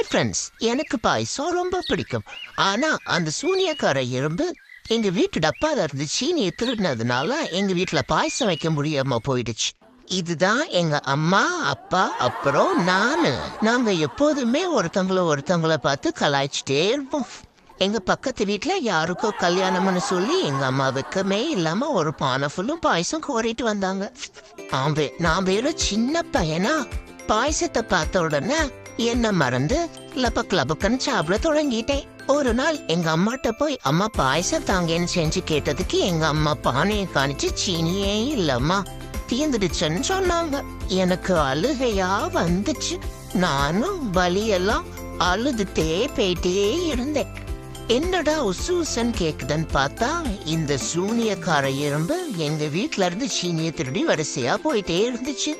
Hi friends எனக்கு பாயசம் ரொம்ப பிடிக்கும். ஆனா அந்த சூனியக்கார எறும்பு எங்க வீட்டு டப்பாவில் இருந்து சீனியை திருடினதுனால எங்க வீட்டில் பாயசம் வைக்க முடியாம போயிடுச்சு. இதுதான் எங்க அம்மா அப்பா அப்புறம் நானு. நாங்க எப்போதுமே ஒருத்தங்கள ஒருத்தங்கள பார்த்து கலாய்ச்சிட்டே இருப்போம். எங்க பக்கத்து வீட்டில் யாருக்கோ கல்யாணம்னு சொல்லி எங்க அம்மா வெக்கமே இல்லாம ஒரு பானை ஃபுல்லும் பாயசம் கோரிட்டு வந்தாங்க. நான் நான் வெறும் சின்ன பையனா? பாயசத்தை பார்த்த உடனே என்ன மறந்து லபக் லபக்குன்னு சாப்பிட தொடங்கிட்டேன். ஒரு நாள் எங்க அம்மாட்ட போய் அம்மா பாயசம் தாங்கன்னு செஞ்சு கேட்டதுக்கு எங்க அம்மா பானையை காணிச்சு சீனியே இல்லம்மா தீந்துடுச்சுன்னு சொன்னாங்க. எனக்கு அழுகையா வந்துச்சு. நானும் வலியெல்லாம் அழுதுட்டே போயிட்டே இருந்தேன். என்னடா உசூசன் கேக்குதுன்னு பார்த்தா இந்த சூனியக்கார எறும்பு எங்க வீட்ல இருந்து சீனியை திருடி வரிசையா போயிட்டே இருந்துச்சு.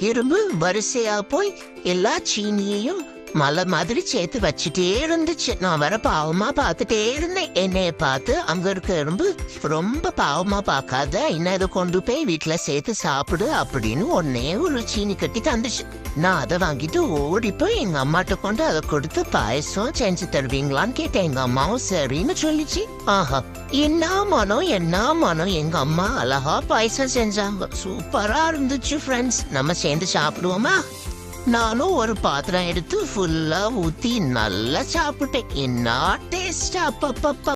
இரும்பு வரிசையா போய் எல்லா சீனியையும் மலை மாதிரி சேர்த்து வச்சுட்டே இருந்துச்சு. நான் வர பாவமா பார்த்துட்டே இருந்தேன். என்னைய பார்த்து அங்க இருக்க இரும்பு ரொம்ப பாவமா பார்க்காத இன்னும் இதை கொண்டு போய் வீட்டுல சேர்த்து சாப்பிடு அப்படின்னு ஒன்னே ஒரு சீனி கட்டி தந்துச்சு. நான் அதை வாங்கிட்டு ஓடி போய் எங்க அம்மாட்ட கொண்டு அதை கொடுத்து பாயசம் செஞ்சு தருவீங்களான்னு கேட்டேன். எங்க அம்மாவும் சரின்னு சொல்லிச்சு. ஆஹா என்ன மனம் என்ன மனம் எங்க அம்மா அழகா பாயசம் செஞ்சாங்க. சூப்பரா இருந்துச்சு ஃப்ரெண்ட்ஸ் நம்ம சேர்ந்து சாப்பிடுவோமா? நானும் ஒரு பாத்திரம் எடுத்து ஃபுல்லா ஊத்தி நல்லா சாப்பிட்டேன். என்ன டேஸ்ட் அப்பப்பப்பா.